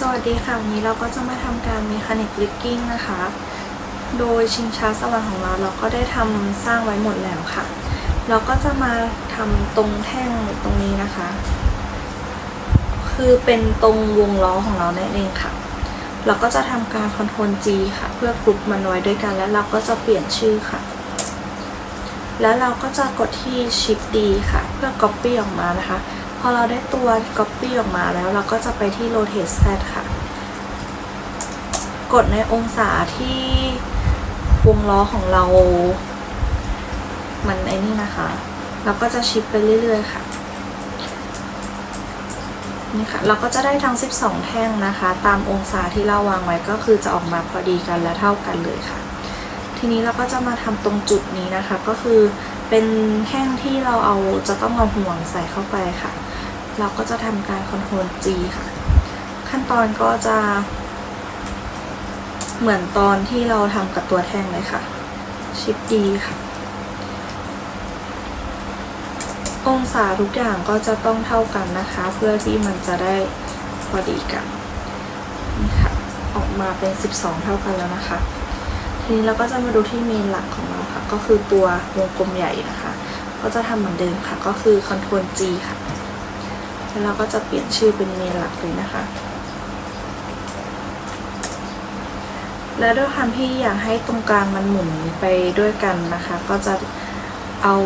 สวัสดีค่ะ วันนี้เราก็จะมาทำการ Mechanic Rigging นะคะ โดยชิงช้าสวรรค์ของเราเราก็ได้ทำสร้างไว้หมดแล้วค่ะ เราก็จะมาทำตรงแท่งตรงนี้นะคะ คือเป็นตรงวงล้อของเรานั่นเองค่ะ เราก็จะทำการ Ctrl G ค่ะ เพื่อกรุ๊ปมันไว้ด้วยกันแล้วเราก็จะเปลี่ยนชื่อค่ะ แล้วเราก็จะกดที่ Shift D ค่ะ เพื่อ Copy ออกมานะคะ อเราได้ตัว Copy ออกมาแล้วเราก็จะไปที่ Rotate Z ค่ะ กดในองศาที่วงล้อของเรา มันไอ้นี่นะคะ เราก็จะชิปไปเรื่อย ๆ ค่ะ นี่ค่ะ เราก็จะได้ทั้ง 12 แท่งนะคะ ตามองศาที่เราวางไว้ก็คือจะออกมาพอดีกันและเท่ากันเลยค่ะ ทีนี้เราก็จะมาทำตรงจุดนี้นะคะ ก็คือเป็นแท่งที่เราเอาจะต้องเอาห่วงใส่เข้าไปค่ะ เราก็จะทำการ Ctrl G ค่ะ ขั้นตอนก็จะ เหมือนตอนที่เราทำกับตัวแท่งเลยค่ะ ชิป D ค่ะ องศาทุกอย่างก็จะต้องเท่ากันนะคะ เพื่อที่มันจะได้พอดีกันนี่ค่ะ ออกมาเป็น 12 เท่ากันแล้วนะคะ ทีนี้เราก็จะมาดูที่เมนหลักของเราค่ะ ก็คือตัววงกลมใหญ่นะคะ ก็จะทำเหมือนเดิมค่ะ ก็คือ Ctrl G ค่ะ แล้วเราก็จะเปลี่ยนชื่อเป็นเมนหลักเลยนะคะ และด้วยความที่อยากให้ตรงกลางมันหมุนไปด้วยกันนะคะ ก็จะเอา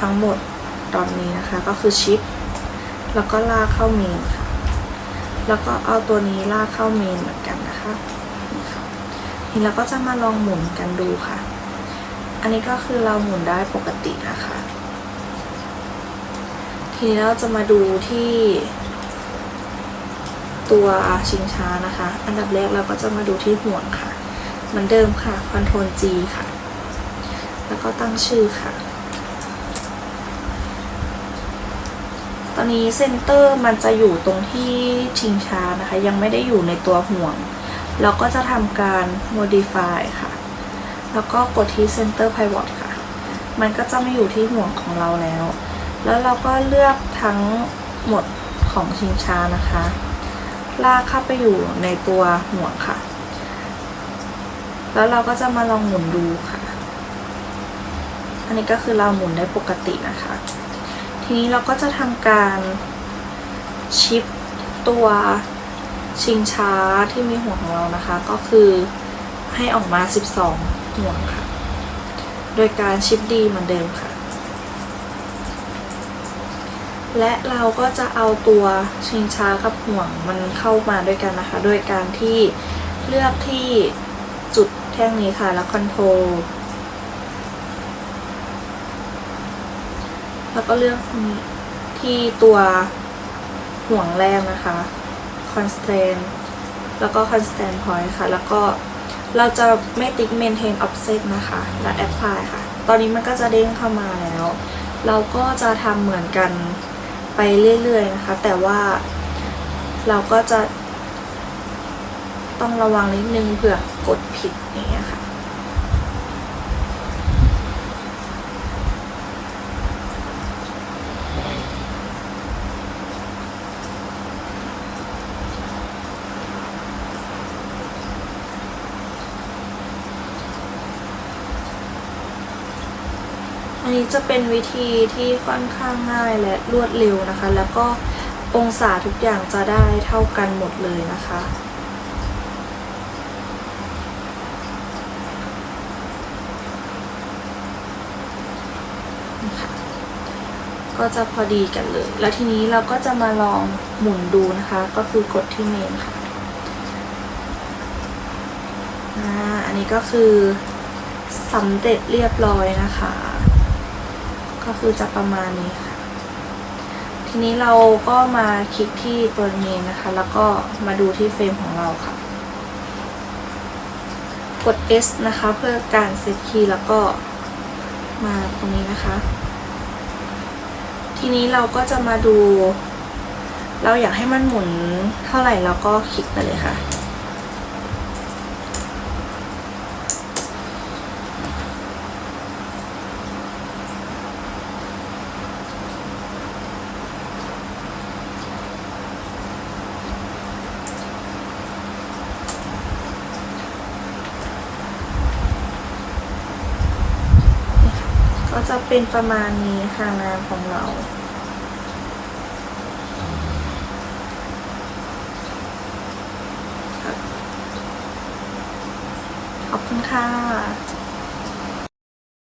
ทั้งหมดตอนนี้นะคะ ก็คือชิป แล้วก็ลากเข้าเมนค่ะ แล้วก็เอาตัวนี้ลากเข้าเมนเหมือนกันนะคะนี่ค่ะทีนี้เราก็จะมาลองหมุนกันดูค่ะ อันนี้ก็คือเราหมุนได้ปกตินะคะ ทีนี้เราจะมาดูที่ตัวชิงช้านะคะ อันดับแรกเราก็จะมาดูที่ห่วงค่ะ เหมือนเดิมค่ะ Ctrl G ค่ะ แล้วก็ตั้งชื่อค่ะ ตอนนี้เซนเตอร์มันจะอยู่ตรงที่ชิงช้านะคะ ยังไม่ได้อยู่ในตัวห่วง เราก็จะทำการ modify ค่ะ แล้วก็กดที่ center pivot ค่ะ มันก็จะไม่อยู่ที่ห่วงของเราแล้ว แล้วเราก็เลือกทั้งหมดของชิงช้านะคะ ลากเข้าไปอยู่ในตัวห่วค่ะ แล้วเราก็จะมาลองหมุนดูค่ะ อันนี้ก็คือเราหมุนได้ปกตินะคะ ทีนี้เราก็จะทำการชิปตัวชิงช้าที่มีห่วของเรานะคะ ก็คือให้ออกมา 12ห่วค่ะ โดยการชิปดีเหมือนเดิมค่ะ และเราก็จะเอาตัวชิงช้ากับห่วงมันเข้ามาด้วยกันนะคะ โดยการที่เลือกที่จุดแท่งนี้ค่ะ แล้วคอนโทรลแล้วก็เลือกที่ตัวห่วงแรกนะคะ constraint แล้วก็ constant point ค่ะ แล้วก็เราจะไม่ติ๊ก maintain offset นะคะ และ apply ค่ะ ตอนนี้มันก็จะเด้งเข้ามาแล้ว เราก็จะทำเหมือนกัน ไปเรื่อยๆนะคะ แต่ว่าเราก็จะต้องระวังนิดนึงเผื่อกดผิดอย่างเงี้ยค่ะ อันนี้จะเป็นวิธีที่ค่อนข้างง่ายและรวดเร็วนะคะ แล้วก็องศาทุกอย่างจะได้เท่ากันหมดเลยนะคะก็จะพอดีกันเลย แล้วทีนี้เราก็จะมาลองหมุนดูนะคะ ก็คือกดที่เมนค่ะอ่าอันนี้ก็คือสำเร็จเรียบร้อยนะคะ ก็คือจะประมาณนี้ค่ะ ทีนี้เราก็มาคลิกที่ตัวเมนนะคะ แล้วก็มาดูที่เฟรมของเราค่ะ กด S นะคะ เพื่อการเซตคีย์แล้วก็มาตรงนี้นะคะ ทีนี้เราก็จะมาดู เราอยากให้มันหมุนเท่าไหร่เราก็คลิกไปเลยค่ะ ก็จะเป็นประมาณนี้ค่ะงานของเรา ขอบคุณค่ะ